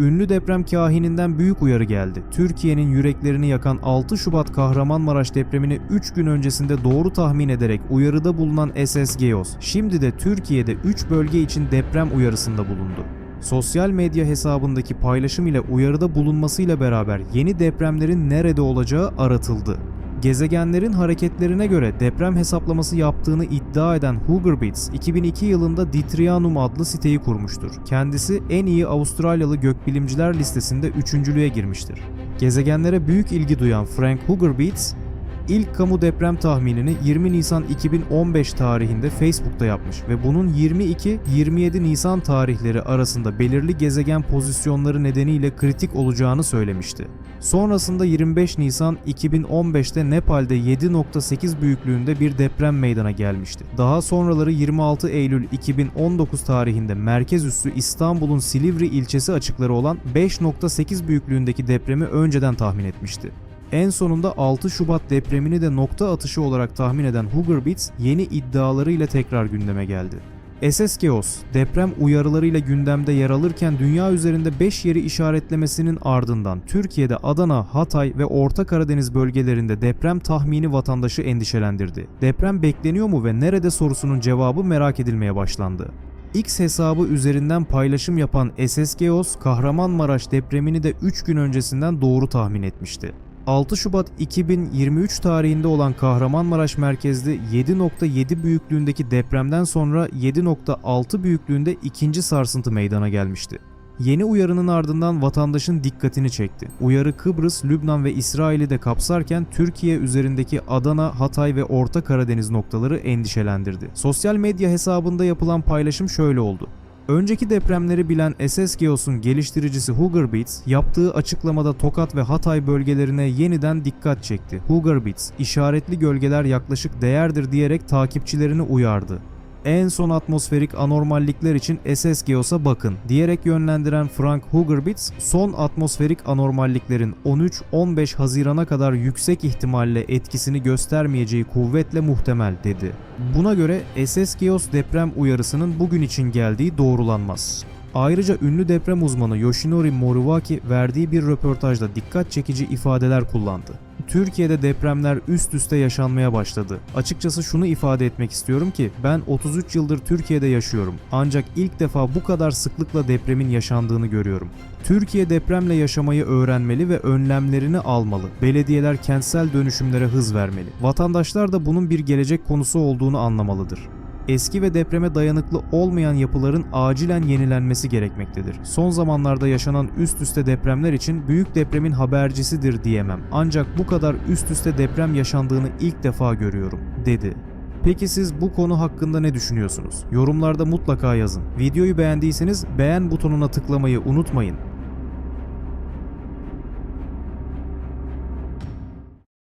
Ünlü deprem kahininden büyük uyarı geldi. Türkiye'nin yüreklerini yakan 6 Şubat Kahramanmaraş depremini 3 gün öncesinde doğru tahmin ederek uyarıda bulunan SS Geos, şimdi de Türkiye'de 3 bölge için deprem uyarısında bulundu. Sosyal medya hesabındaki paylaşım ile uyarıda bulunmasıyla beraber yeni depremlerin nerede olacağı aratıldı. Gezegenlerin hareketlerine göre deprem hesaplaması yaptığını iddia eden Hoogerbits, 2002 yılında Ditrianum adlı siteyi kurmuştur. Kendisi en iyi Avustralyalı gökbilimciler listesinde üçüncülüğe girmiştir. Gezegenlere büyük ilgi duyan Frank Hoogerbits, ilk kamu deprem tahminini 20 Nisan 2015 tarihinde Facebook'ta yapmış ve bunun 22-27 Nisan tarihleri arasında belirli gezegen pozisyonları nedeniyle kritik olacağını söylemişti. Sonrasında 25 Nisan 2015'te Nepal'de 7.8 büyüklüğünde bir deprem meydana gelmişti. Daha sonraları 26 Eylül 2019 tarihinde merkez üssü İstanbul'un Silivri ilçesi açıkları olan 5.8 büyüklüğündeki depremi önceden tahmin etmişti. En sonunda 6 Şubat depremini de nokta atışı olarak tahmin eden Hoogerbits yeni iddialarıyla tekrar gündeme geldi. SS Geos, deprem uyarılarıyla gündemde yer alırken dünya üzerinde 5 yeri işaretlemesinin ardından Türkiye'de Adana, Hatay ve Orta Karadeniz bölgelerinde deprem tahmini vatandaşı endişelendirdi. Deprem bekleniyor mu ve nerede sorusunun cevabı merak edilmeye başlandı. X hesabı üzerinden paylaşım yapan SS Geos, Kahramanmaraş depremini de 3 gün öncesinden doğru tahmin etmişti. 6 Şubat 2023 tarihinde olan Kahramanmaraş merkezli 7.7 büyüklüğündeki depremden sonra 7.6 büyüklüğünde ikinci sarsıntı meydana gelmişti. Yeni uyarının ardından vatandaşın dikkatini çekti. Uyarı Kıbrıs, Lübnan ve İsrail'i de kapsarken Türkiye üzerindeki Adana, Hatay ve Orta Karadeniz noktaları endişelendirdi. Sosyal medya hesabında yapılan paylaşım şöyle oldu. Önceki depremleri bilen SS geliştiricisi Hoogerbits yaptığı açıklamada Tokat ve Hatay bölgelerine yeniden dikkat çekti. Hoogerbits, işaretli gölgeler yaklaşık değerdir diyerek takipçilerini uyardı. En son atmosferik anormallikler için SS Geos'a bakın diyerek yönlendiren Frank Hoogerbits, son atmosferik anormalliklerin 13-15 Haziran'a kadar yüksek ihtimalle etkisini göstermeyeceği kuvvetle muhtemel dedi. Buna göre SS Geos deprem uyarısının bugün için geldiği doğrulanmaz. Ayrıca ünlü deprem uzmanı Yoshinori Moriwaki verdiği bir röportajda dikkat çekici ifadeler kullandı. Türkiye'de depremler üst üste yaşanmaya başladı. Açıkçası şunu ifade etmek istiyorum ki ben 33 yıldır Türkiye'de yaşıyorum. Ancak ilk defa bu kadar sıklıkla depremin yaşandığını görüyorum. Türkiye depremle yaşamayı öğrenmeli ve önlemlerini almalı. Belediyeler kentsel dönüşümlere hız vermeli. Vatandaşlar da bunun bir gelecek konusu olduğunu anlamalıdır eski ve depreme dayanıklı olmayan yapıların acilen yenilenmesi gerekmektedir. Son zamanlarda yaşanan üst üste depremler için büyük depremin habercisidir diyemem. Ancak bu kadar üst üste deprem yaşandığını ilk defa görüyorum, dedi. Peki siz bu konu hakkında ne düşünüyorsunuz? Yorumlarda mutlaka yazın. Videoyu beğendiyseniz beğen butonuna tıklamayı unutmayın.